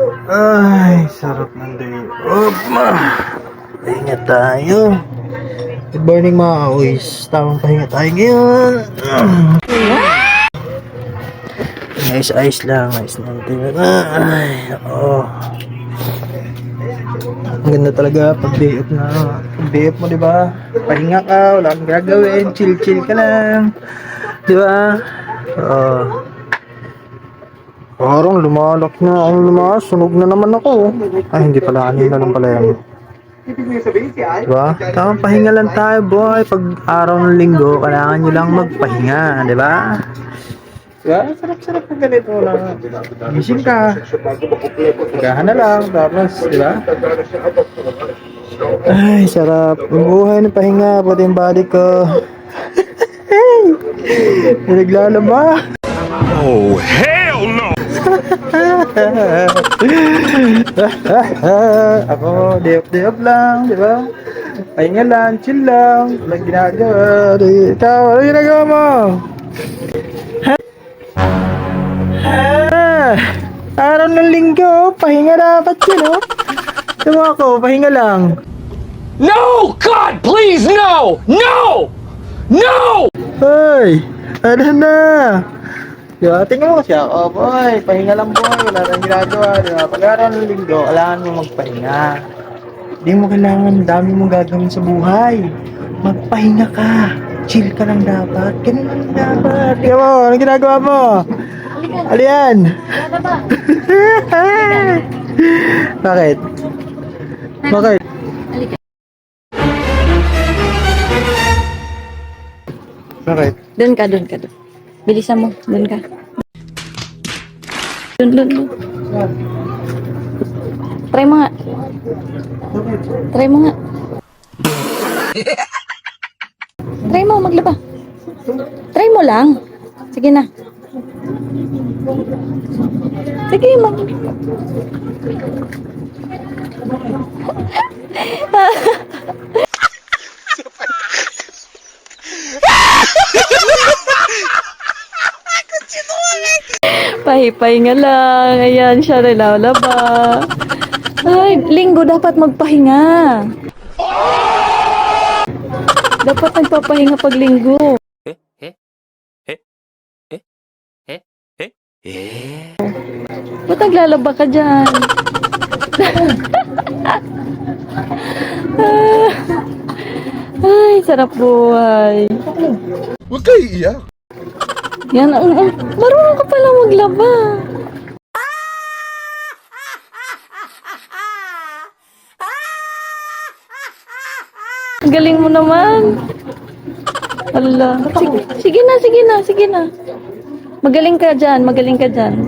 Ay, sarap ng day off. Pahinga tayo. Good morning mga kaoys. Tamang pahinga tayo ngayon. Ayos, ayos lang. Ayos lang. Tingnan na. Ay, oo. Ang ganda talaga pag day off na. Day off mo, di ba? Pahinga ka, wala kang gagawin. Chill, chill ka lang. Di ba? Oo. Parang lumalak na ang lumakas. Sunog na naman ako. Ay, hindi pala. Kanina lang pala yan. Diba? Tamang pahinga lang tayo, boy. Pag araw ng linggo, kailangan nyo lang magpahinga. Diba? Diba? Sarap-sarap pag ganito lang. Gising ka. Pagahan na lang. Tapos, diba? Ay, sarap. Ang buhay ng pahinga. Pati yung body ko. May naglalaba. Oh, no! Ako, off lang, di ba? Pahinga lang, chill lang, walang ginagawa. Ikaw, ano ginagawa mo? Ha? Ah, araw ng linggo, pahinga dapat yun, oh. Diba ako, pahinga lang. No! God, please, no! No! No! Hoy, ano na? Diba, tingnan mo siya, oh boy, pahinga lang boy, wala kang ginagawa, diba? Pag araw ng linggo, kailangan mo magpahinga. Hindi mo kailangan, dami mong gagawin sa buhay. Magpahinga ka. Chill ka lang dapat. Ganun lang dapat. Tingnan mo, ano ginagawa mo? Ano yan? Bakit? Bakit? Bakit? Doon ka, doon ka, doon. Bilisan mo, doon ka. Doon, doon, doon. Try mo nga. Try mo nga. Try mo, maglaba. Try mo lang. Sige na. Sige, mag... Pahipay nga lang. Ayan, siya nilalaba. Ay, linggo dapat magpahinga. Dapat nagpapahinga pag linggo. Ba't naglalaba ka dyan? Ay, sarap buhay. Huwag kayo iiyak. Yan, ang, ang, marunong ka pala maglaba. Galing mo naman. Ala. Sige, sige na, sige na, sige na. Magaling ka dyan, magaling ka dyan.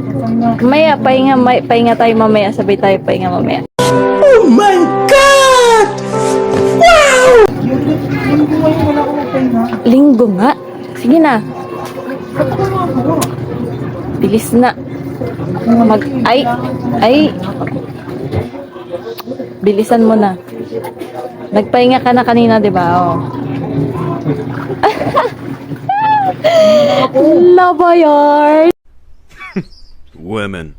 Maya, pahinga, may, pahinga tayo mamaya. Sabay tayo pahinga mamaya. Oh my God! Wow! Linggo nga. Sige na. Bilis na. Mag, ay, ay. Bilisan mo na. Nagpahinga ka na kanina, di ba? Oh. Lava yard. Women.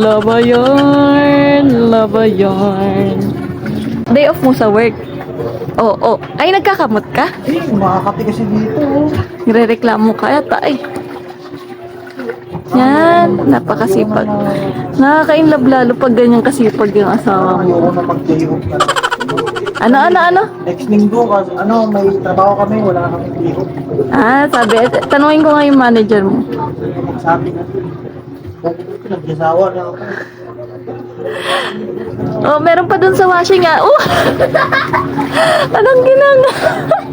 Lava yarn. Lava yarn. Day off mo sa work. Oh, oh. Ay, nagkakamot ka? Eh, makakati kasi dito. oh. Nire-reklamo ka yata ay. Yan, napakasipag. Nakaka-inlove lalo pag ganyan kasipag yung asawa mo. Ayoko na pag-day off na. Ano, ano, ano? Next linggo, kasi ano, may trabaho kami, wala kami day off. Ah, sabi, eh, tanungin ko nga yung manager mo. Sabi na, nagsasawa na ako. Oh, meron pa dun sa washing ah. Oh! Anong ginang?